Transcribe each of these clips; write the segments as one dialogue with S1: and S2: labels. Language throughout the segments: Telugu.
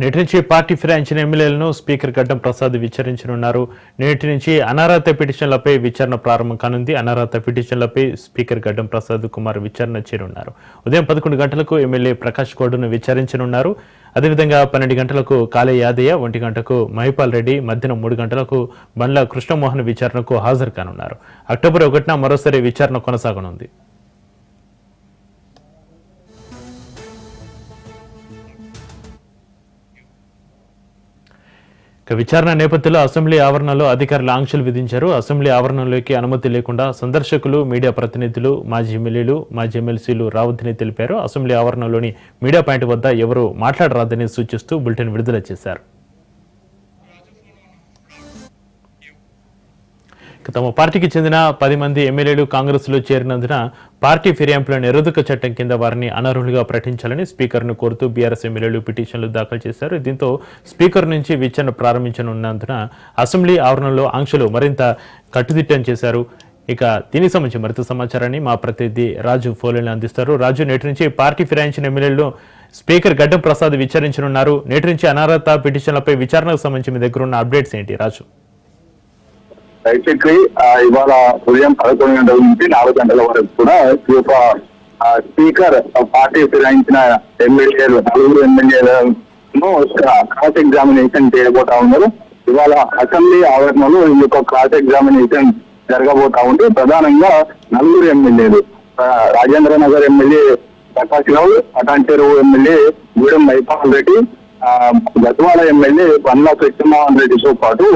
S1: నేటి నుంచి పార్టీ ఫిరాయించిన ఎమ్మెల్యేలను స్పీకర్ గడ్డం ప్రసాద్ విచారించనున్నారు. నేటి నుంచి అనర్హత పిటిషన్లపై విచారణ ప్రారంభం కానుంది. అనర్హత పిటిషన్లపై స్పీకర్ గడ్డం ప్రసాద్ కుమార్ విచారణ చేరున్నారు ఉదయం పదకొండు గంటలకు ఎమ్మెల్యే ప్రకాష్ గౌడ్ను విచారించనున్నారు. అదేవిధంగా పన్నెండు గంటలకు కాలే యాదయ్య ఒంటి గంటకు మహిపాల్ రెడ్డి మధ్యాహ్నం మూడు గంటలకు బండ్ల కృష్ణమోహన్ విచారణకు హాజరు కానున్నారు. అక్టోబర్ ఒకటిన మరోసారి విచారణ కొనసాగనుంది. విచారణ నేపథ్యంలో అసెంబ్లీ ఆవరణలో అధికారులు ఆంక్షలు విధించారు. అసెంబ్లీ ఆవరణలోకి అనుమతి లేకుండా సందర్శకులు మీడియా ప్రతినిధులు మాజీ ఎమ్మెల్యేలు మాజీ ఎమ్మెల్సీలు రావద్దని తెలిపారు. అసెంబ్లీ ఆవరణలోని మీడియా పాయింట్ వద్ద ఎవరూ మాట్లాడరాదని సూచిస్తూ బులెటిన్ విడుదల చేశారు. తమ పార్టీకి చెందిన పది మంది ఎమ్మెల్యేలు కాంగ్రెస్లో చేరినందున పార్టీ ఫిర్యాంపుల నిరోధక చట్టం కింద వారిని అనర్హులుగా ప్రకటించాలని స్పీకర్ను కోరుతూ బీఆర్ఎస్ ఎమ్మెల్యేలు పిటిషన్లు దాఖలు చేశారు. దీంతో స్పీకర్ నుంచి విచారణ ప్రారంభించనున్నందున అసెంబ్లీ ఆవరణలో ఆంక్షలు మరింత కట్టుదిట్టం చేశారు. ఇక దీనికి సంబంధించి మరింత సమాచారాన్ని మా ప్రతినిధి రాజు ఫోలేని అందిస్తారు. రాజు నేటి నుంచి పార్టీ ఫిరాయించిన ఎమ్మెల్యేలు స్పీకర్ గడ్డం ప్రసాద్ విచారించనున్నారు. నేటి నుంచి అనర్హత పిటిషన్లపై విచారణకు సంబంధించి మీ దగ్గర ఉన్న అప్డేట్స్ ఏంటి? రాజు.
S2: బేసిక్లీ ఇవాళ ఉదయం పదకొండు గంటల నుంచి నాలుగు గంటల వరకు కూడా ఈ యొక్క స్పీకర్ ఆ, పార్టీ ఫిరాయించిన ఎమ్మెల్యేలు నలుగురు ఎమ్మెల్యేలను క్రాస్ ఎగ్జామినేషన్ చేయబోతా ఉన్నారు. ఇవాళ అసెంబ్లీ ఆవరణలో ఈ యొక్క క్రాస్ ఎగ్జామినేషన్ జరగబోతా ఉంది. ప్రధానంగా నలుగురు ఎమ్మెల్యేలు రాజేంద్ర నగర్ ఎమ్మెల్యే ప్రకాష్ రావు అటాన్ ఎమ్మెల్యే గూడెం మైపాల్ రెడ్డి ఆ, గద్వాల ఎమ్మెల్యే బండ్ల కృష్ణమోహన్ రెడ్డితో పాటు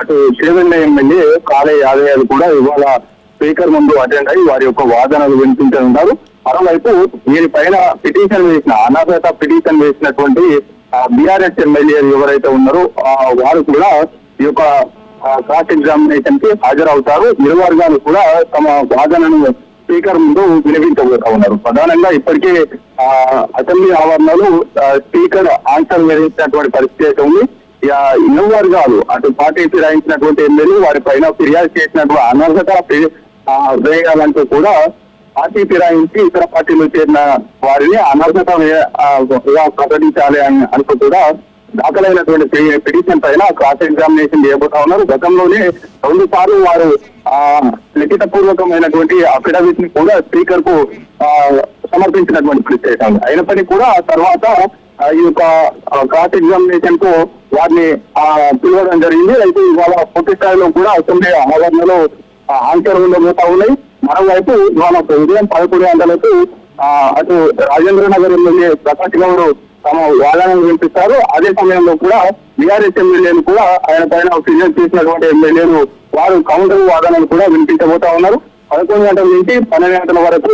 S2: అటు చేవెళ్ళ ఎమ్మెల్యే కాలే యాదయ్యలు కూడా ఇవాళ స్పీకర్ ముందు అటెండ్ అయ్యి వారి యొక్క వాదనలు వినిపించనున్నారు మరోవైపు దీనిపైన పిటిషన్ వేసిన అనర్హత పిటిషన్ వేసినటువంటి బీఆర్ఎస్ ఎమ్మెల్యే ఎవరైతే ఉన్నారో వారు కూడా ఈ యొక్క క్రాస్ ఎగ్జామినేషన్కి హాజరవుతారు. ఇరు వర్గాలు కూడా తమ వాదనను స్పీకర్ ముందు వినిపించబోతా ఉన్నారు. ప్రధానంగా ఇప్పటికే అసెంబ్లీ ఆవరణలో స్పీకర్ ఆన్సర్ వేసినటువంటి పరిస్థితి అయితే ఉంది. ఇక కాదు. అటు పార్టీ ఫిరాయించినటువంటి ఎమ్మెల్యే వారి పైన ఫిర్యాదు చేసినటువంటి అనర్హత వేయాలంటూ కూడా పార్టీ ఫిరాయించి ఇతర పార్టీలో చేరిన వారిని అనర్హత ప్రకటించాలి అని అనుకు కూడా దాఖలైనటువంటి పిటిషన్ పైన క్రాస్ ఎగ్జామినేషన్ చేయబోతా ఉన్నారు. గతంలోనే రెండు సార్లు వారు ఆ లిఖిత పూర్వకమైనటువంటి అఫిడవిట్ని కూడా స్పీకర్కు సమర్పించినటువంటి పరిస్థితి. అయినప్పటికీ కూడా ఆ తర్వాత ఈ యొక్క క్రాస్ ఎగ్జామినేషన్కు వారిని పిలవడం జరిగింది. అయితే ఇవాళ పూర్తి స్థాయిలో కూడా అసెంబ్లీ ఆవరణలో ఆ, ఆంక్షలు ఉండబోతా ఉన్నాయి. మరోవైపు ఇవాళ ఉదయం పదకొండు గంటలకు అటు రాజేంద్ర నగర్ ఎమ్మెల్యే ప్రకాష్ గౌడ్ తమ వాదనలు వినిపిస్తారు. అదే సమయంలో కూడా బీఆర్ఎస్ ఎమ్మెల్యేలు కూడా ఆయన పైన ఫిర్యాదు చేసినటువంటి ఎమ్మెల్యేలు వారు కౌంటర్ వాదనలు కూడా వినిపించబోతా ఉన్నారు. పదకొండు గంటల నుంచి పన్నెండు గంటల వరకు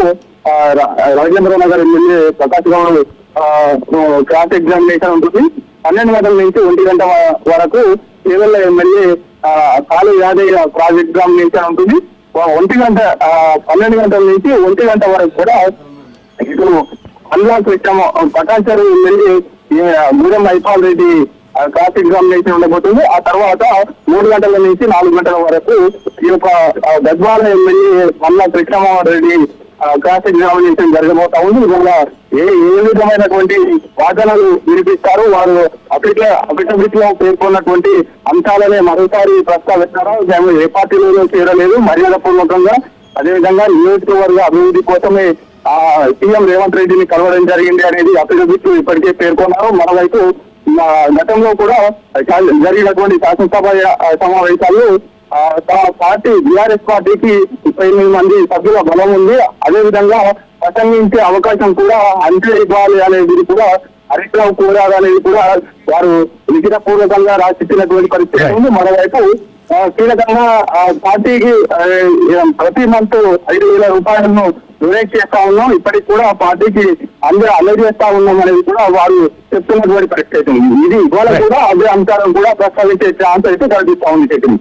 S2: Rajendra Nagar MLA Prakash Goud cross examination ఉంటుంది. పన్నెండు గంటల నుంచి ఒంటి గంట వరకు కేవల ఎమ్మెల్యే కాలు యాదయ్య క్రాస్ ఎగ్జామినేషన్ ఉంటుంది. ఒంటి గంట పన్నెండు గంటల నుంచి ఒంటి గంట వరకు కూడా ఇటు అల్లా కృష్ణ పటాచారు ఎమ్మెల్యే గూడెం మైపాల్ రెడ్డి ఆ, క్రాస్ ఎగ్జామినేషన్ ఉండబోతుంది. ఆ తర్వాత మూడు గంటల నుంచి నాలుగు గంటల వరకు ఈ యొక్క గద్వాల ఎమ్మెల్యే మల్లా కృష్ణమోహన్ రెడ్డి క్రాస్ ఎగ్జామినేషన్ జరగబోతా ఉంది. ఇవాళ ఏ ఏ విధమైనటువంటి వాదనలు వినిపిస్తారు వారు అఫిట్ అఫిడవిట్లో పేర్కొన్నటువంటి అంశాలనే మరోసారి ప్రస్తావిస్తారా? మేము ఏ పార్టీలోనూ చేరలేదు. మర్యాద పూర్వకంగా అదేవిధంగా నియోజకవర్గ అభివృద్ధి కోసమే ఆ సీఎం రేవంత్ రెడ్డిని కలవడం జరిగింది అనేది అఫిడవిట్ ఇప్పటికే పేర్కొన్నారు. మరోవైపు గతంలో కూడా జరిగినటువంటి శాసనసభ సమావేశాలు తమ పార్టీ బీఆర్ఎస్ పార్టీకి ముప్పై ఎనిమిది మంది సభ్యుల బలం ఉంది. అదే విధంగా ప్రసంగించే అవకాశం కూడా అంతే ఇవ్వాలి అనేది కూడా హరీష్రావు కోరారు అనేది కూడా వారు లిఖిత పూర్వకంగా రాసిచ్చినటువంటి పరిస్థితి ఉంది. మరోవైపు కీలకంగా పార్టీకి ప్రతి మంత్ ఐదు వేల రూపాయలను డొనేట్ చేస్తా ఉన్నాం. ఇప్పటికి కూడా పార్టీకి అందరూ అందజేస్తా ఉన్నాం అనేది కూడా వారు చెప్తున్నటువంటి పరిస్థితి ఉంది. ఇది ఇవాళ. కూడా అదే అంశాలను కూడా ప్రస్తావించే ఛాన్స్ అయితే కనిపిస్తా ఉంది చెప్పింది